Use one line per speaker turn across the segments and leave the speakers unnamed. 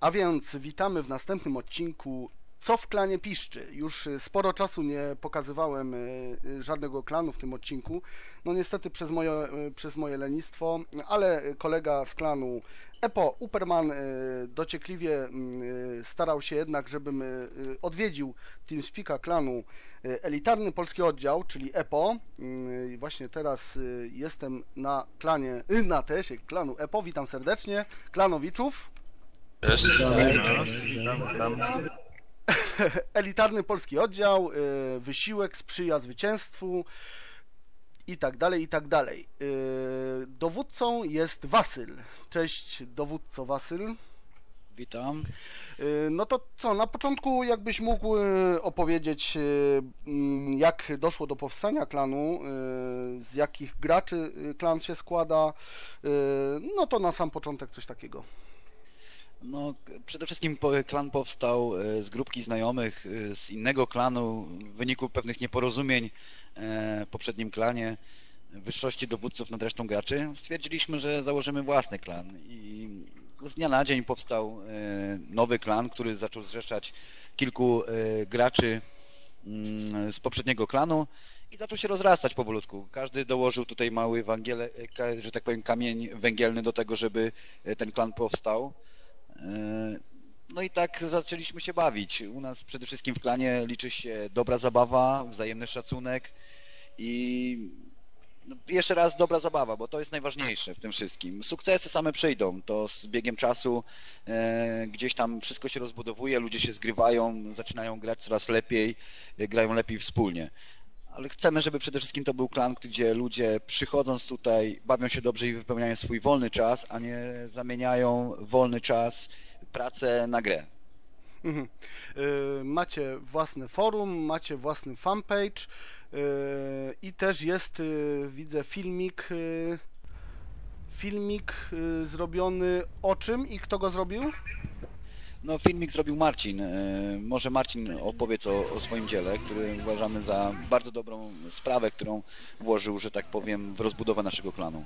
A więc witamy w następnym odcinku Co w klanie piszczy. Już y, sporo czasu nie pokazywałem y, y, żadnego klanu w tym odcinku. No niestety przez moje, przez moje lenistwo, ale kolega z klanu Epo Uperman dociekliwie y, starał się jednak, żebym odwiedził TeamSpeaka klanu elitarny polski oddział, czyli EPO. Y, i Właśnie teraz jestem na klanie, na tesie klanu EPO. Witam serdecznie. Klanowiczów. Elitarny polski oddział, y, wysiłek sprzyja zwycięstwu i tak dalej, i tak dalej. Y, Dowódcą jest Wasyl. Cześć, dowódco Wasyl.
Witam.
Y, No to co, na początku jakbyś mógł opowiedzieć, mm, jak doszło do powstania klanu, z jakich graczy klan się składa, no to na sam początek coś takiego.
No, przede wszystkim klan powstał e, z grupki znajomych e, z innego klanu w wyniku pewnych nieporozumień e, w poprzednim klanie, wyższości dowódców nad resztą graczy. Stwierdziliśmy, że założymy własny klan i z dnia na dzień powstał nowy klan, który zaczął zrzeszać kilku graczy mm, z poprzedniego klanu i zaczął się rozrastać powolutku. Każdy dołożył tutaj mały węgiel, że tak powiem, kamień węgielny do tego, żeby ten klan powstał. E, No i tak zaczęliśmy się bawić. U nas przede wszystkim w klanie liczy się dobra zabawa, wzajemny szacunek i no, jeszcze raz dobra zabawa, bo to jest najważniejsze w tym wszystkim. Sukcesy same przyjdą, to z biegiem czasu e, gdzieś tam wszystko się rozbudowuje, ludzie się zgrywają, zaczynają grać coraz lepiej, e, grają lepiej wspólnie. Ale chcemy, żeby przede wszystkim to był klan, gdzie ludzie przychodząc tutaj bawią się dobrze i wypełniają swój wolny czas, a nie zamieniają wolny czas, pracę na grę.
Mhm. Y, Macie własne forum, macie własny fanpage y, i też jest, y, widzę, filmik, filmik zrobiony o czym i kto go zrobił?
No, filmik zrobił Marcin. E, Może Marcin opowiedz o, o swoim dziele, który uważamy za bardzo dobrą sprawę, którą włożył, że tak powiem, w rozbudowę naszego klanu.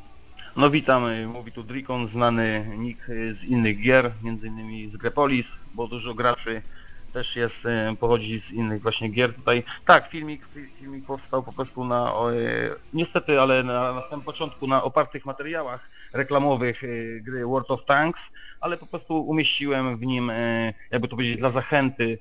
No witam, mówi tu Drikon, znany nick z innych gier, między innymi z Grepolis, bo dużo graczy też jest, y, pochodzi z innych właśnie gier tutaj. Tak, filmik, fi- filmik powstał po prostu na, y, niestety, ale na, na samym początku na opartych materiałach reklamowych y, gry World of Tanks, ale po prostu umieściłem w nim, jakby to powiedzieć, dla zachęty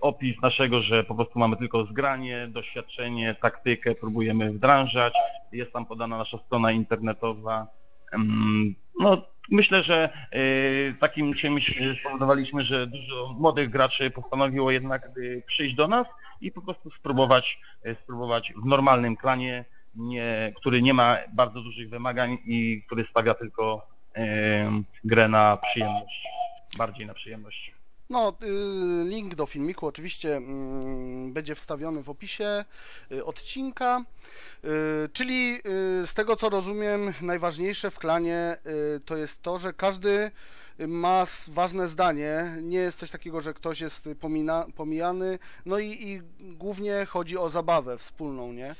opis naszego, że po prostu mamy tylko zgranie, doświadczenie, taktykę, próbujemy wdrażać. Jest tam podana nasza strona internetowa. Em, No, myślę, że y, takim czymś spowodowaliśmy, że dużo młodych graczy postanowiło jednak y, przyjść do nas i po prostu spróbować, y, spróbować w normalnym klanie, nie, który nie ma bardzo dużych wymagań i który stawia tylko grę na przyjemność, bardziej na przyjemność.
No, y, link do filmiku oczywiście mm, będzie wstawiony w opisie y, odcinka. Y, Czyli z tego co rozumiem, najważniejsze w klanie to jest to, że każdy ma ważne zdanie. Nie jest coś takiego, że ktoś jest pomina, pomijany. No i, i głównie chodzi o zabawę wspólną, nie?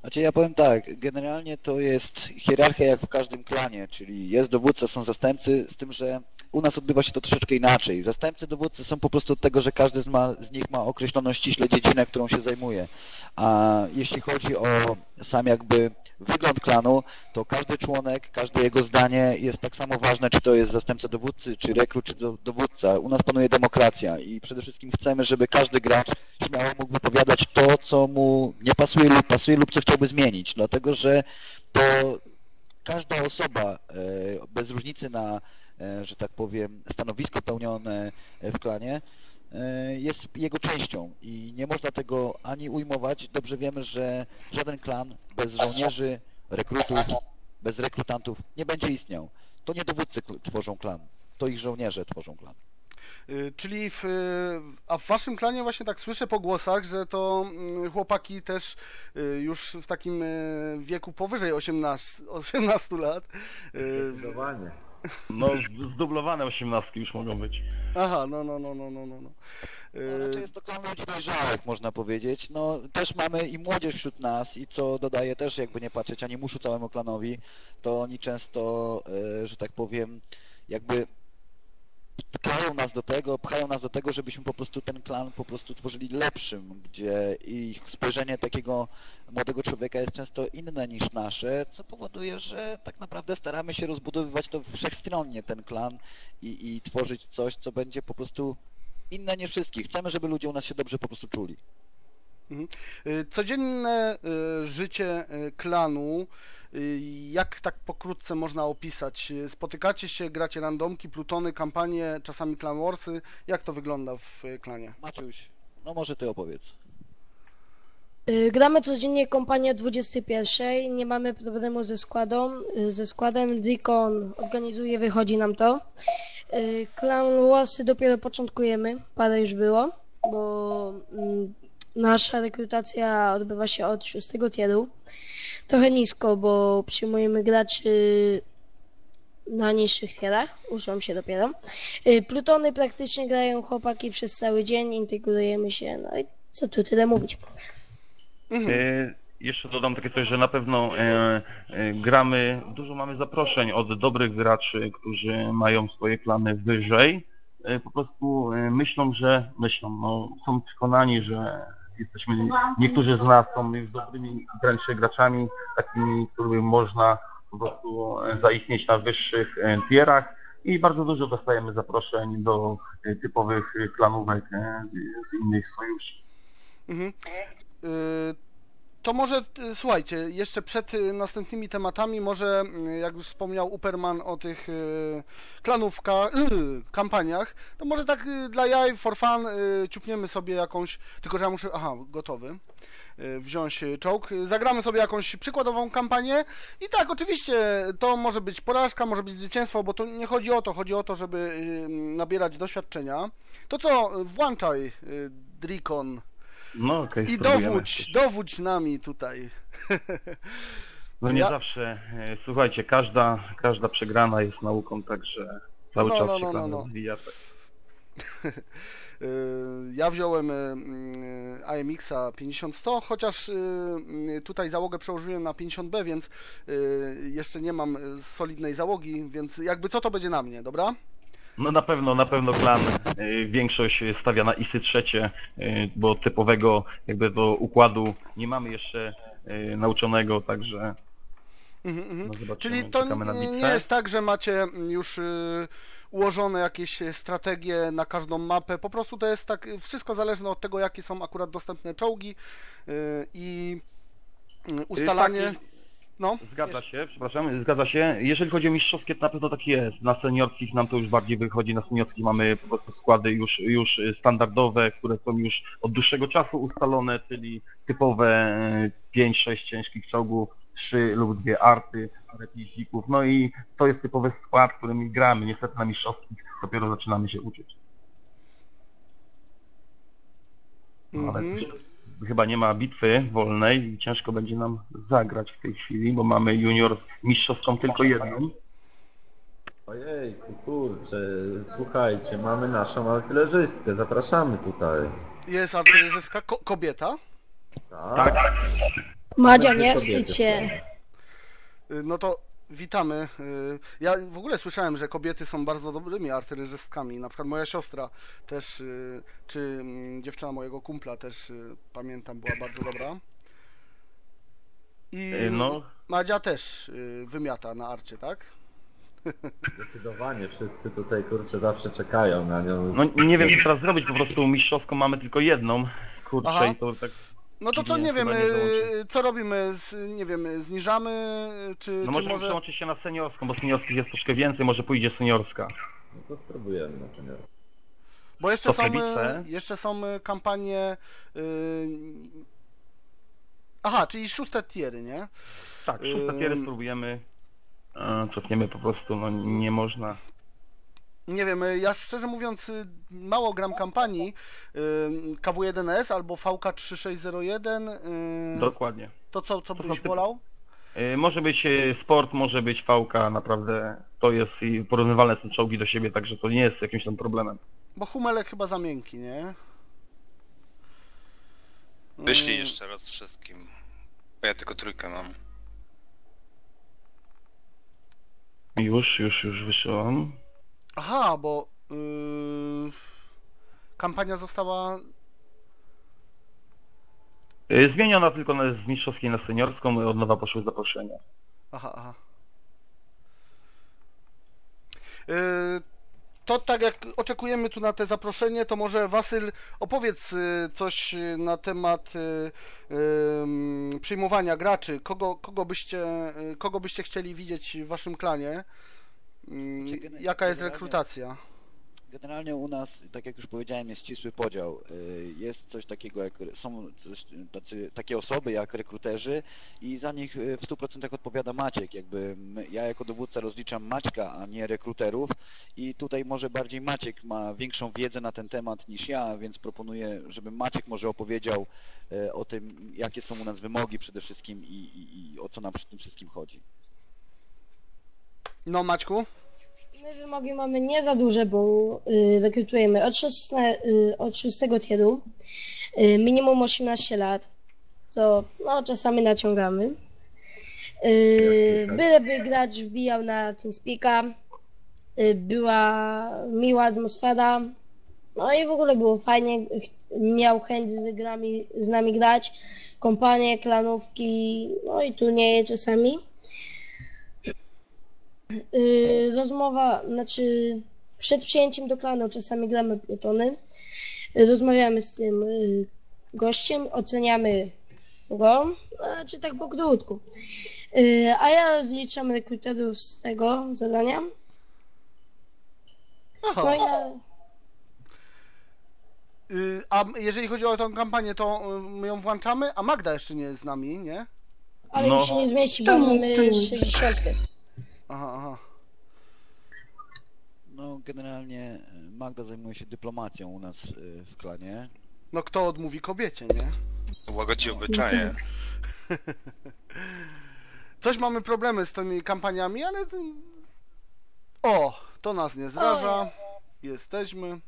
Znaczy ja powiem tak, generalnie to jest hierarchia jak w każdym klanie, czyli jest dowódca, są zastępcy, z tym, że u nas odbywa się to troszeczkę inaczej. Zastępcy dowódcy są po prostu od tego, że każdy z, ma, z nich ma określoną ściśle dziedzinę, którą się zajmuje. A jeśli chodzi o sam jakby wygląd klanu, to każdy członek, każde jego zdanie jest tak samo ważne, czy to jest zastępca dowódcy, czy rekrut, czy do, dowódca. U nas panuje demokracja i przede wszystkim chcemy, żeby każdy gracz śmiało mógł wypowiadać to, co mu nie pasuje lub pasuje lub co chciałby zmienić, dlatego że to każda osoba, e, bez różnicy na, że tak powiem, stanowisko pełnione w klanie, e, jest jego częścią i nie można tego ani ujmować. Dobrze wiemy, że żaden klan bez żołnierzy, rekrutów, bez rekrutantów nie będzie istniał. To nie dowódcy tworzą klan, to ich żołnierze tworzą klan.
Y, Czyli w, a w waszym klanie właśnie tak słyszę po głosach, że to mm, chłopaki też y, już w takim y, wieku powyżej 18, 18 lat. y,
Zdecydowanie.
No, zdublowane osiemnastki już mogą być.
Aha, no, no, no, no, no, no. no.
No, raczej
Y,
jest to klan ludzi dojrzałych, można powiedzieć. No, też mamy i młodzież wśród nas i co dodaje też, jakby nie patrzeć ani muszu całemu klanowi, to oni często, e, że tak powiem, jakby motywują nas do tego, pchają nas do tego, żebyśmy po prostu ten klan po prostu tworzyli lepszym, gdzie ich spojrzenie takiego młodego człowieka jest często inne niż nasze, co powoduje, że tak naprawdę staramy się rozbudowywać to wszechstronnie ten klan i, i tworzyć coś, co będzie po prostu inne niż wszystkich. Chcemy, żeby ludzie u nas się dobrze po prostu czuli.
Y, Codzienne y, życie y, klanu, jak tak pokrótce można opisać? Spotykacie się, gracie randomki, plutony, kampanie, czasami clan warsy. Jak to wygląda w klanie?
Maciuś, no może ty opowiedz.
Gramy codziennie kompanię o 21. Nie mamy problemu ze składą. Ze składem Deacon organizuje, wychodzi nam to. Y, Klan Łosy dopiero początkujemy, parę już było, bo mm, nasza rekrutacja odbywa się od 6 tieru. Trochę nisko, bo przyjmujemy graczy na niższych tierach, uczą się dopiero. Y, Plutony praktycznie grają chłopaki przez cały dzień, integrujemy się, no i co tu tyle mówić.
Mhm.
E, jeszcze dodam takie coś, że na pewno e, e, gramy, dużo mamy zaproszeń od dobrych graczy, którzy mają swoje klany wyżej. E, po prostu e, myślą, że myślą, no, są przekonani, że jesteśmy, niektórzy z nas są już dobrymi wręcz graczami, takimi, którym można po prostu zaistnieć na wyższych e, tierach i bardzo dużo dostajemy zaproszeń do e, typowych klanówek e, z, z innych sojuszy.
Mhm. Y, To może, y, słuchajcie, jeszcze przed y, następnymi tematami, może y, jak już wspomniał Uperman o tych klanówkach, kampaniach, to może tak dla jaj, for fun, ciupniemy sobie jakąś, tylko że ja muszę, aha, gotowy, wziąć czołg, zagramy sobie jakąś przykładową kampanię i tak, oczywiście, to może być porażka, może być zwycięstwo, bo to nie chodzi o to, chodzi o to, żeby nabierać doświadczenia. To co, włączaj, Drikon.
No okej,
I dowódź, dowódź nami tutaj.
No nie
Ja-
zawsze. e, Słuchajcie, każda, każda przegrana jest nauką, także cały
No,
czas
no,
się
no,
plan
no, no.
rozwija. Tak.
Yy, Ja wziąłem yy, AMX-a 50-100, chociaż tutaj załogę przełożyłem na 50B, więc jeszcze nie mam solidnej załogi, więc jakby co to będzie na mnie, dobra?
No na pewno, na pewno klan e, większość stawia na ISy trzecie, e, bo typowego jakby do układu nie mamy jeszcze e, nauczonego, także
Mhm, mhm.
no zobaczymy,
Czyli to nie, jest tak, że macie już yy, ułożone jakieś strategie na każdą mapę, po prostu to jest tak, wszystko zależne od tego, jakie są akurat dostępne czołgi yy, i yy, ustalanie...
tak,
No.
Zgadza się, przepraszam, zgadza się. Jeżeli chodzi o mistrzowskie, to na pewno tak jest. Na seniorskich nam to już bardziej wychodzi. Na seniorskich mamy po prostu składy już, już standardowe, które są już od dłuższego czasu ustalone, czyli typowe 5-6 ciężkich czołgów, 3 lub 2 arty, parę piździków. No i to jest typowy skład, którym gramy. Niestety na mistrzowskich dopiero zaczynamy się uczyć. No, ale
Mhm.
Chyba nie ma bitwy wolnej i ciężko będzie nam zagrać w tej chwili, bo mamy junior mistrzowską tylko jedną.
Ojej, kurczę, słuchajcie, mamy naszą artylerzystkę, zapraszamy tutaj.
Jest artylerzyska ko- kobieta.
Tak?
Madzia,
Takie
nie wstydź się.
No to witamy. Y, Ja w ogóle słyszałem, że kobiety są bardzo dobrymi artylerzystkami. Na przykład moja siostra też, y, czy mm, dziewczyna mojego kumpla też y, pamiętam, była bardzo dobra. I
No,
Madzia też wymiata na arcie, tak?
Zdecydowanie, wszyscy tutaj, kurczę, zawsze czekają na nią.
no nie wiem co teraz zrobić, po prostu mistrzowską mamy tylko jedną. Kurczę
Aha.
i to tak.
No to co,
Nie,
wiem,
nie dołączy.
co robimy, z, nie wiem, zniżamy, czy,
No
czy
możemy
może...
przełączyć się na seniorską, bo seniorskich jest troszkę więcej, może pójdzie seniorska.
No to spróbujemy na senior.
Bo jeszcze są, y, jeszcze są y, kampanie... y, Aha, czyli szóste tiery, nie?
Tak, szóste tiery
Ym.
spróbujemy. A, Cofniemy po prostu, no nie można.
Nie wiem, y, ja szczerze mówiąc y, mało gram kampanii y, KW1S albo VK3601. y,
Dokładnie.
To co, co
to
byś wolał?
Może być sport, może być fałka, naprawdę to jest i porównywalne są czołgi do siebie, także to nie jest jakimś tam problemem.
Bo Humelek chyba za miękki, nie?
Wyślij jeszcze raz wszystkim. Bo ja tylko trójkę mam.
Już, już, już wyszłam.
Aha, bo y, kampania została...
Y, Zmieniona tylko na, z mistrzowskiej na seniorską, od nowa poszły zaproszenia.
Aha, aha. Yy, to tak jak oczekujemy tu na te zaproszenie, to może Wasyl opowiedz y, coś y, na temat y, ym, przyjmowania graczy. Kogo, kogo, byście, y, kogo byście chcieli widzieć w waszym klanie? Ym,
Czy gene-
Jaka jest rekrutacja?
Generalnie u nas, tak jak już powiedziałem, jest ścisły podział. Y, Jest coś takiego jak, są coś, tacy, takie osoby jak rekruterzy i za nich y, w 100% odpowiada Maciek. Jakby ja jako dowódca rozliczam Maćka, a nie rekruterów i tutaj może bardziej Maciek ma większą wiedzę na ten temat niż ja, więc proponuję, żeby Maciek może opowiedział y, o tym, jakie są u nas wymogi przede wszystkim i, i, i o co nam przy tym wszystkim chodzi.
No, Maćku?
My wymogi mamy nie za duże, bo y, rekrutujemy od, szóste, y, od 6 tieru, y, minimum 18 lat, co no, czasami naciągamy. Y, byleby gracz wbijał na TeamSpeaka, y, była miła atmosfera, no i w ogóle było fajnie, miał chęć z, grami, z nami grać, kompanie, klanówki, no i turnieje czasami. Yy, rozmowa, znaczy przed przyjęciem do klanu czasami gramy plutony, yy, rozmawiamy z tym yy, gościem, oceniamy go, znaczy tak po krótku. Yy, a ja rozliczam rekruterów z tego zadania.
Aha.
No ja,
Y, A jeżeli chodzi o tę kampanię, to y, my ją włączamy, a Magda jeszcze nie jest z nami, nie?
ale
No.
mi się nie zmieści, bo mamy 60.
Aha, aha.
No generalnie y, Magda zajmuje się dyplomacją u nas y, w klanie.
No kto odmówi kobiecie, nie?
Łagodzi obyczaje.
Coś mamy problemy z tymi kampaniami, ale... O, to nas nie zraża. Jesteśmy.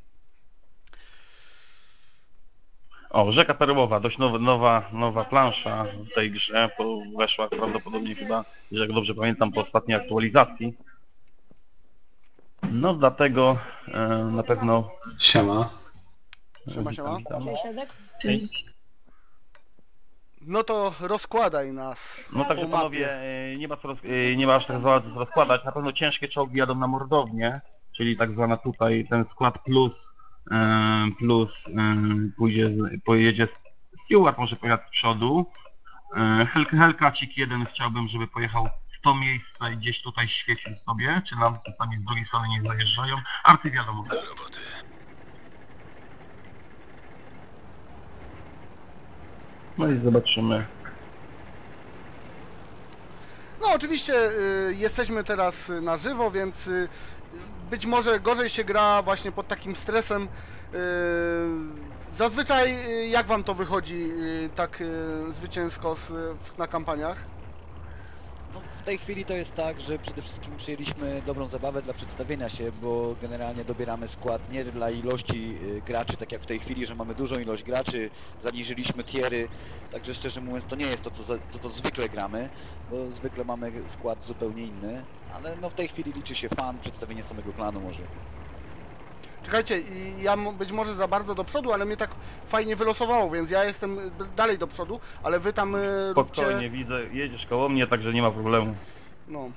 O, Rzeka Perłowa, dość nowa, nowa, nowa plansza w tej grze, weszła prawdopodobnie chyba, jeżeli dobrze pamiętam, po ostatniej aktualizacji. No dlatego e, na pewno...
Siema.
Siema, siema.
Witam, witam.
Siedek?
No to rozkładaj nas.
No także
mapie.
panowie, e, nie ma, co roz, e, nie ma aż tak rozkładać. Na pewno ciężkie czołgi jadą na mordownię, czyli tak zwana tutaj ten skład plus plus e, pójdzie, pojedzie Stewart może pojechać z przodu. E, Hel, Helkacik jeden chciałbym, żeby pojechał w to miejsce i gdzieś tutaj świecił sobie, czy nam czasami z drugiej strony nie zajeżdżają. Arty wiadomo. No i zobaczymy.
No oczywiście y, jesteśmy teraz na żywo, więc y, być może gorzej się gra właśnie pod takim stresem. Y, zazwyczaj y, jak wam to wychodzi y, tak zwycięsko na kampaniach?
No, w tej chwili to jest tak, że przede wszystkim przyjęliśmy dobrą zabawę dla przedstawienia się, bo generalnie dobieramy skład nie dla ilości graczy, tak jak w tej chwili, że mamy dużą ilość graczy, zaniżyliśmy tiery, także szczerze mówiąc to nie jest to, co, co to zwykle gramy, bo zwykle mamy skład zupełnie inny, ale no w tej chwili liczy się fan, przedstawienie samego klanu może.
Czekajcie, i ja m- być może za bardzo do przodu, ale mnie tak fajnie wylosowało, więc ja jestem y, d- dalej do przodu, ale wy tam y, róbcie...
Spokojnie, widzę, jedziesz koło mnie, także nie ma problemu.
No.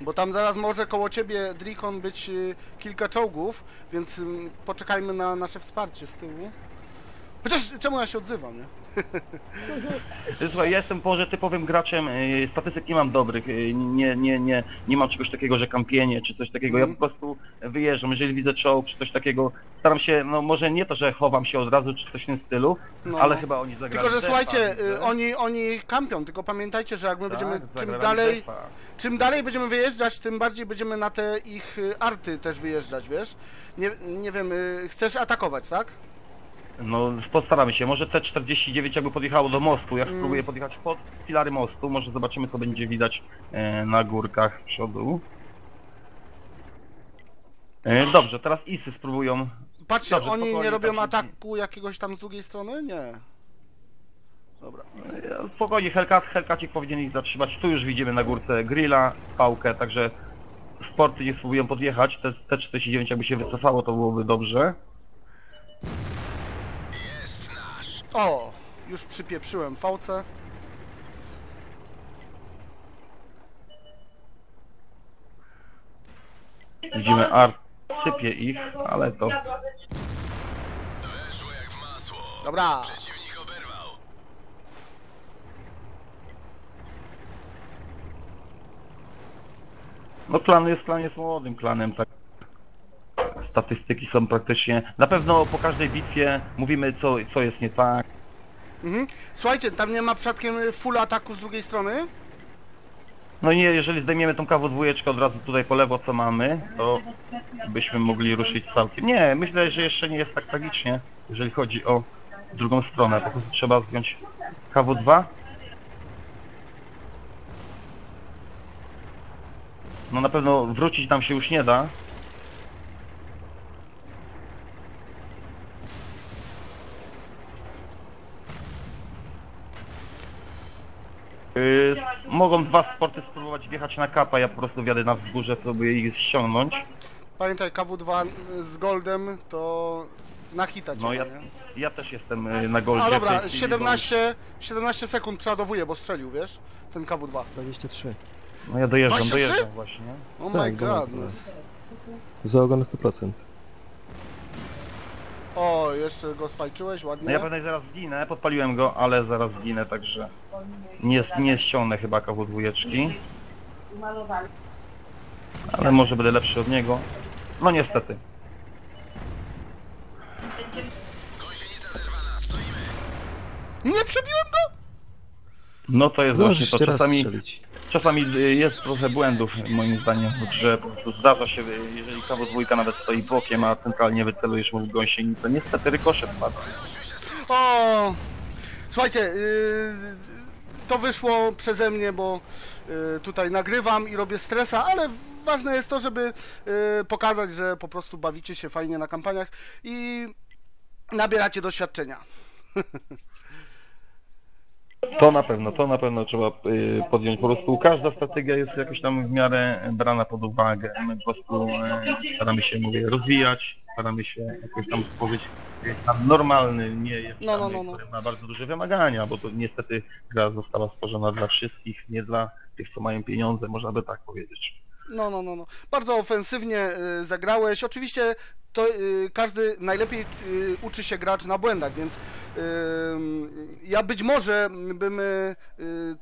Bo tam zaraz może koło ciebie, Drikon, być y, kilka czołgów, więc ym, poczekajmy na nasze wsparcie z tyłu. Chociaż czemu ja się odzywam, nie?
Słuchaj, ja jestem może typowym graczem, yy, statystyk nie mam dobrych, yy, nie, nie, nie, nie mam czegoś takiego, że kampienie czy coś takiego,
Mhm.
ja po prostu wyjeżdżam, jeżeli widzę czołg czy coś takiego, staram się, no może nie to, że chowam się od razu czy coś w tym stylu,
No.
ale chyba oni zagrali
Tylko, że
defa,
słuchajcie,
widzę.
y, oni, oni kampią, tylko pamiętajcie, że jak my
Tak,
będziemy, czym
zagrali
dalej,
defa.
czym dalej będziemy wyjeżdżać, tym bardziej będziemy na te ich y, arty też wyjeżdżać, wiesz? Nie, nie wiem, y, chcesz atakować, tak?
No postaramy się, może T49 jakby podjechało do mostu, ja
Mm.
spróbuję podjechać pod filary mostu, może zobaczymy co będzie widać e, na górkach z przodu. E, dobrze, teraz Isy spróbują
Patrzcie,
Dobrze,
oni nie robią
się-
ataku jakiegoś tam z drugiej strony? Nie. Dobra.
E, Spokojnie, Hellcat, Hellcacik powinien ich zatrzymać. Tu już widzimy na górce grilla, pałkę, także sporty nie spróbują podjechać. Te, te 49 jakby się wycofało, to byłoby dobrze.
O, już przypieprzyłem fałce.
Widzimy Art sypie ich, ale to
Dobra.
No klan jest, klan jest młodym klanem, tak. Statystyki są praktycznie... Na pewno po każdej bitwie mówimy co, co jest nie tak.
Mhm. Słuchajcie, tam nie ma przypadkiem full ataku z drugiej strony?
No i nie, jeżeli zdejmiemy tą kawodwójeczkę od razu tutaj po lewo co mamy, to byśmy mogli ruszyć całkiem. Nie, myślę, że jeszcze nie jest tak tragicznie, jeżeli chodzi o drugą stronę. Po prostu trzeba zdjąć KW2. No na pewno wrócić nam się już nie da. Yy, mogą dwa sporty spróbować wjechać na kapa, ja po prostu wjadę na wzgórze, próbuję ich ściągnąć.
Pamiętaj, KW2 z Goldem to na hita
No
cię,
ja,
nie?
ja też jestem yy, na goldzie.
A
w tej
dobra,
chwili,
17, 17 sekund przeładowuje, bo strzelił, wiesz? Ten KW2.
23.
bo- No ja dojeżdżam,
23?
dojeżdżam właśnie.
Oh
Tak,
my
dobra,
godness.
Za ogon na 100%.
O, jeszcze go swajczyłeś,
No
ładnie.
ja pewnie zaraz zginę, podpaliłem go, ale zaraz zginę, także nie, nie ściągnę chyba kawu dwójeczki. Ale może będę lepszy od niego. No niestety.
Nie przebiłem go!
No to jest właśnie
Możesz
to. Czasami,
strzelić.
Czasami y, jest trochę błędów moim zdaniem, że po prostu zdarza się, y, jeżeli kawu dwójka nawet stoi bokiem, a centralnie wycelujesz mu w gąsień, to niestety rykoszet pada.
O! Słuchajcie, yy, to wyszło przeze mnie, bo yy, tutaj nagrywam i robię stresa, ale ważne jest to, żeby yy, pokazać, że po prostu bawicie się fajnie na kampaniach i nabieracie doświadczenia.
To na pewno, to na pewno trzeba y, podjąć. Po prostu każda strategia jest jakoś tam w miarę brana pod uwagę. My po prostu y, staramy się, mówię, rozwijać, staramy się jakoś tam stworzyć jakiś tam normalny, nie jest
No, no, no, no.
który ma bardzo duże wymagania, bo to niestety gra została stworzona dla wszystkich, nie dla tych, co mają pieniądze, można by tak powiedzieć.
No, no, no, no. Bardzo ofensywnie y, zagrałeś. Oczywiście to y, każdy najlepiej y, uczy się grać na błędach, więc y, ja być może bym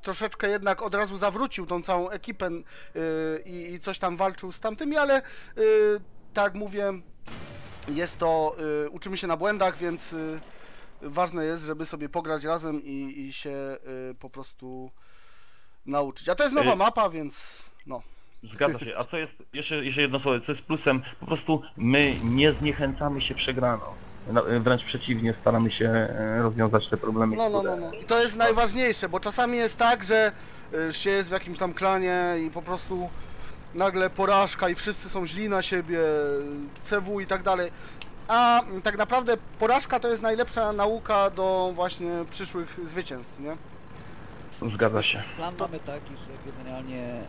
troszeczkę jednak od razu zawrócił tą całą ekipę i, i coś tam walczył z tamtymi, ale tak mówię, jest to, uczymy się na błędach, więc ważne jest, żeby sobie pograć razem i, i się po prostu nauczyć. A to jest nowa mapa, więc no.
Zgadza się. A co jest, jeszcze, jeszcze jedno słowo, co jest plusem, po prostu my nie zniechęcamy się przegraną. Na- Wręcz przeciwnie, staramy się e, rozwiązać te problemy,
No, no,
które...
no, no. I to jest najważniejsze, bo czasami jest tak, że y, się jest w jakimś tam klanie i po prostu nagle porażka i wszyscy są źli na siebie, CW i tak dalej. A mm, tak naprawdę porażka to jest najlepsza nauka do właśnie przyszłych zwycięstw, nie?
Zgadza się.
Plan mamy taki, że generalnie e,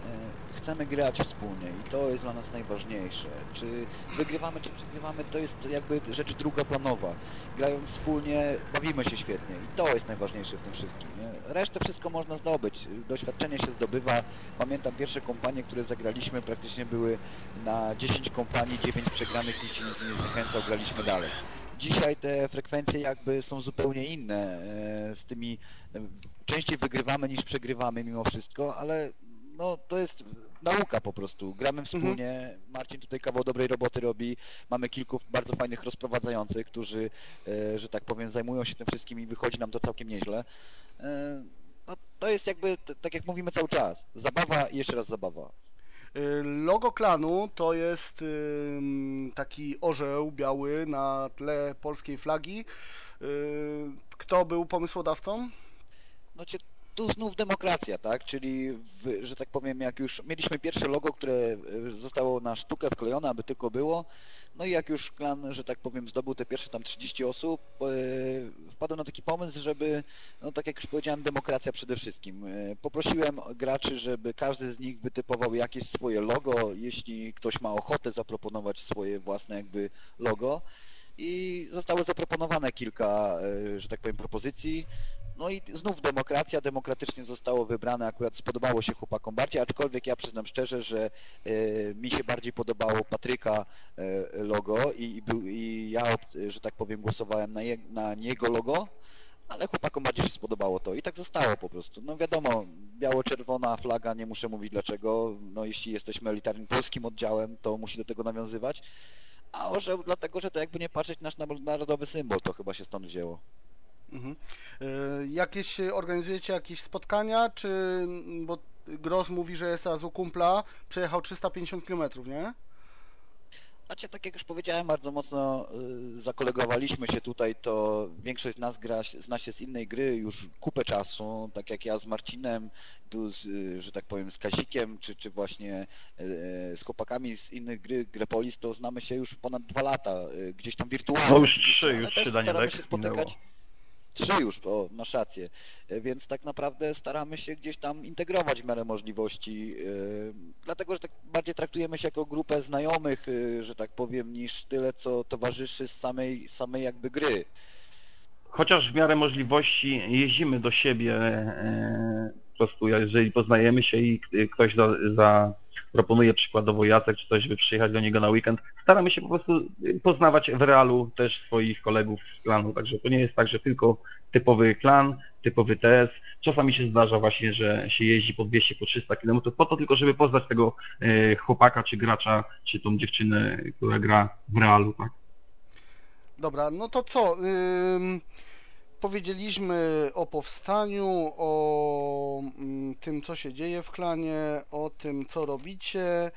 chcemy grać wspólnie i to jest dla nas najważniejsze. Czy wygrywamy, czy przegrywamy, to jest jakby rzecz drugoplanowa. Grając wspólnie, bawimy się świetnie i to jest najważniejsze w tym wszystkim. Nie? Resztę wszystko można zdobyć. Doświadczenie się zdobywa. Pamiętam pierwsze kompanie, które zagraliśmy, praktycznie były na 10 kompanii, 9 przegranych, nikt się nie zniechęcał, graliśmy dalej. Dzisiaj te frekwencje jakby są zupełnie inne. e, Z tymi częściej wygrywamy niż przegrywamy mimo wszystko, ale no to jest nauka po prostu. Gramy wspólnie. Marcin tutaj kawał dobrej roboty robi. Mamy kilku bardzo fajnych rozprowadzających, którzy, e, że tak powiem, zajmują się tym wszystkim i wychodzi nam to całkiem nieźle. E, no, to jest jakby, tak jak mówimy cały czas, zabawa i jeszcze raz zabawa.
Y, Logo klanu to jest taki orzeł biały na tle polskiej flagi. Kto był pomysłodawcą?
Cię, tu znów demokracja, tak? Czyli, że tak powiem, jak już mieliśmy pierwsze logo, które e, zostało na sztukę wklejone, aby tylko było, no i jak już klan, że tak powiem, zdobył te pierwsze tam 30 osób, e, wpadł na taki pomysł, żeby, no tak jak już powiedziałem, demokracja przede wszystkim. E, Poprosiłem graczy, żeby każdy z nich wytypował jakieś swoje logo, jeśli ktoś ma ochotę zaproponować swoje własne jakby logo. i zostało zaproponowane kilka, że tak powiem, propozycji. No i znów demokracja, demokratycznie zostało wybrane, akurat spodobało się chłopakom bardziej, aczkolwiek ja przyznam szczerze, że e, mi się bardziej podobało Patryka e, logo i, i, ja, że tak powiem, głosowałem na, je, na logo, ale chłopakom bardziej się spodobało to i tak zostało po prostu. No wiadomo, biało-czerwona flaga, nie muszę mówić dlaczego, no jeśli jesteśmy elitarnym polskim oddziałem, to musi do tego nawiązywać, a orzeł dlatego, że to jakby nie patrzeć nasz narodowy symbol, to chyba się stąd wzięło.
Mhm. E, Jakieś organizujecie jakieś spotkania, czy bo Gross mówi, że jest teraz u kumpla, przejechał 350 km, nie?
Znaczy, tak jak już powiedziałem, bardzo mocno y, zakolegowaliśmy się tutaj, to większość z nas gra, zna się z innej gry już kupę czasu, tak jak ja z Marcinem, tu z, y, że tak powiem z Kazikiem, czy, czy właśnie y, z chłopakami z innych gry Grepolis, to znamy się już ponad dwa lata, gdzieś tam wirtualnie.
No już trzy, już trzy Danielek
się
minęło.
Trzy już, o, masz rację. E, Więc tak naprawdę staramy się gdzieś tam integrować w miarę możliwości, yy, dlatego że tak bardziej traktujemy się jako grupę znajomych, yy, że tak powiem, niż tyle, co towarzyszy z samej, samej jakby gry.
Chociaż w miarę możliwości jeździmy do siebie, e, po prostu jeżeli poznajemy się i ktoś za, za proponuje przykładowo Jacek czy coś, żeby przyjechać do niego na weekend, staramy się po prostu poznawać w realu też swoich kolegów z klanu, także to nie jest tak, że tylko typowy klan, typowy TS. Czasami się zdarza właśnie, że się jeździ po 200, po 300 km po to tylko, żeby poznać tego e, chłopaka czy gracza, czy tą dziewczynę, która gra w realu, tak.
Dobra, no to co? Ym, powiedzieliśmy o powstaniu, o mm, tym, co się dzieje w klanie, o tym, co robicie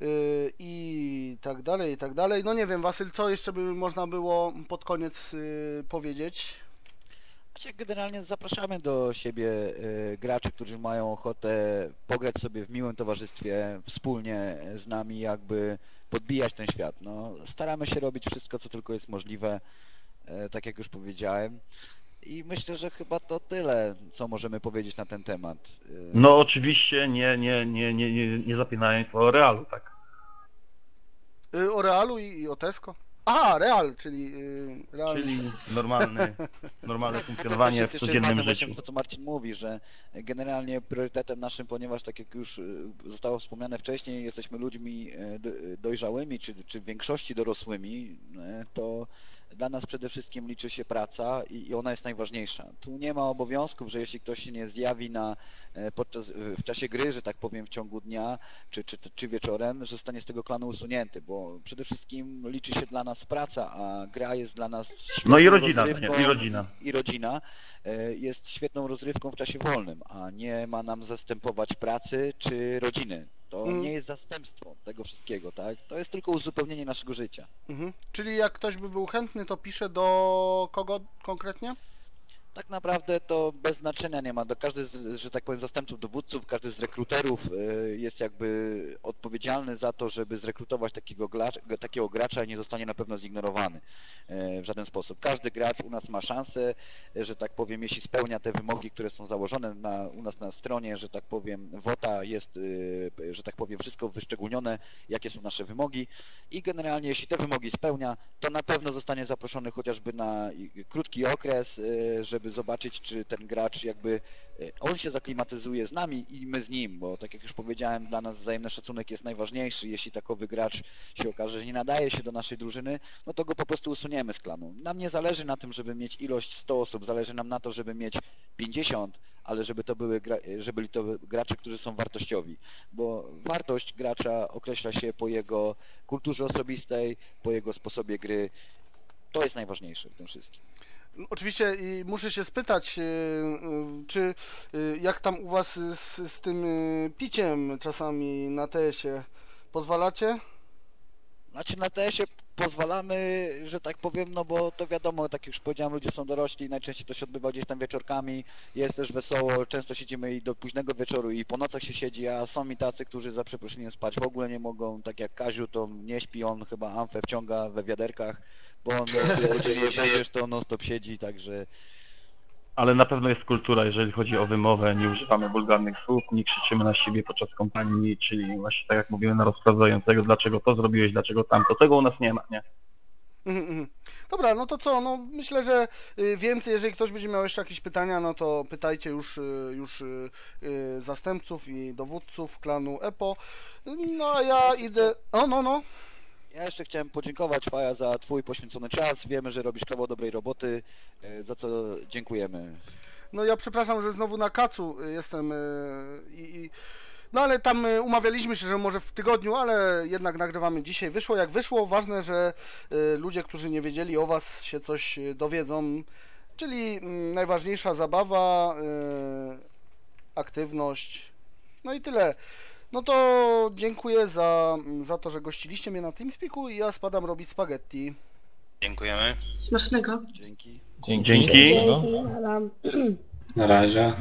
yy, i tak dalej, i tak dalej. No nie wiem, Wasyl, co jeszcze by można było pod koniec yy, powiedzieć?
Znaczy, generalnie zapraszamy do siebie yy, graczy, którzy mają ochotę pograć sobie w miłym towarzystwie, wspólnie z nami jakby podbijać ten świat. No, staramy się robić wszystko, co tylko jest możliwe, tak jak już powiedziałem. I myślę, że chyba to tyle, co możemy powiedzieć na ten temat. E,
No oczywiście nie, nie, nie, nie, nie, nie zapinając o realu, tak.
Yy, o Realu i, i o Tesco? Aha, Real, czyli yy, realny
Czyli normalny, normalne funkcjonowanie w codziennym życiu.
To, co Marcin mówi, że generalnie priorytetem naszym, ponieważ tak jak już y, zostało wspomniane wcześniej, jesteśmy ludźmi e, do- dojrzałymi, czy, czy w większości dorosłymi, e, to dla nas przede wszystkim liczy się praca i, i ona jest najważniejsza. Tu nie ma obowiązków, że jeśli ktoś się nie zjawi na, e, podczas, w czasie gry, że tak powiem, w ciągu dnia czy, czy, czy wieczorem, że zostanie z tego klanu usunięty, bo przede wszystkim liczy się dla nas praca, a gra jest dla nas
No i rodzina, nie, i rodzina.
i rodzina e, jest świetną rozrywką w czasie wolnym, a nie ma nam zastępować pracy czy rodziny. To
Mm.
nie jest zastępstwo tego wszystkiego, tak? To jest tylko uzupełnienie naszego życia.
Mhm. Czyli jak ktoś by był chętny, to pisze do kogo konkretnie?
Tak naprawdę to bez znaczenia nie ma. Każdy, z, że tak powiem, zastępców dowódców, każdy z rekruterów e, jest jakby odpowiedzialny za to, żeby zrekrutować takiego, gracz, takiego gracza i nie zostanie na pewno zignorowany e, w żaden sposób. Każdy gracz u nas ma szansę, e, że tak powiem, jeśli spełnia te wymogi, które są założone na, u nas na stronie, że tak powiem, WOTA jest, że tak powiem, wszystko wyszczególnione, jakie są nasze wymogi i generalnie jeśli te wymogi spełnia, to na pewno zostanie zaproszony chociażby na krótki okres, e, żeby zobaczyć, czy ten gracz jakby e, on się zaklimatyzuje z nami i my z nim, bo tak jak już powiedziałem, dla nas wzajemny szacunek jest najważniejszy. Jeśli takowy gracz się okaże, że nie nadaje się do naszej drużyny, no to go po prostu usuniemy z klanu. Nam nie zależy na tym, żeby mieć ilość 100 osób, zależy nam na to, żeby mieć 50, ale żeby to były, gra, żeby byli to gracze, którzy są wartościowi, bo wartość gracza określa się po jego kulturze osobistej, po jego sposobie gry. To jest najważniejsze w tym wszystkim.
Oczywiście muszę się spytać, y, y, czy y, jak tam u was z, z tym piciem czasami na TS-ie pozwalacie?
Znaczy na TS-ie pozwalamy, że tak powiem, no bo to wiadomo, tak jak już powiedziałem, ludzie są dorośli, najczęściej to się odbywa gdzieś tam wieczorkami, jest też wesoło, często siedzimy i do późnego wieczoru i po nocach się siedzi, a są mi tacy, którzy za przeproszeniem spać w ogóle nie mogą, tak jak Kaziu, to nie śpi, on chyba amfę wciąga we wiaderkach, bo on, jeżeli będziesz, to non stop siedzi, także
Ale na pewno jest kultura, jeżeli chodzi o wymowę, nie używamy wulgarnych słów, nie krzyczymy na siebie podczas kompanii, czyli właśnie tak jak mówimy na rozprowadzającego, dlaczego to zrobiłeś, dlaczego tamto. Tego u nas nie ma, nie?
Mhm, mhm. Dobra, no to co, no myślę, że y, więcej, jeżeli ktoś będzie miał jeszcze jakieś pytania, no to pytajcie już, y, już y, zastępców i dowódców klanu EPO. No a ja idę... O, no, no.
Ja jeszcze chciałem podziękować Faja za twój poświęcony czas. Wiemy, że robisz kawał dobrej roboty, e, za co dziękujemy.
No ja przepraszam, że znowu na kacu y, jestem y, i... i no ale tam umawialiśmy się, że może w tygodniu, ale jednak nagrywamy dzisiaj. Wyszło jak wyszło. Ważne, że ludzie, którzy nie wiedzieli o was się coś dowiedzą. Czyli mm, najważniejsza zabawa, aktywność. No i tyle. No to dziękuję za, za to, że gościliście mnie na TeamSpeaku i ja spadam robić spaghetti.
Dziękujemy.
Smacznego.
Dzięki.
Dzięki.
Dzięki, Adam.
Na razie.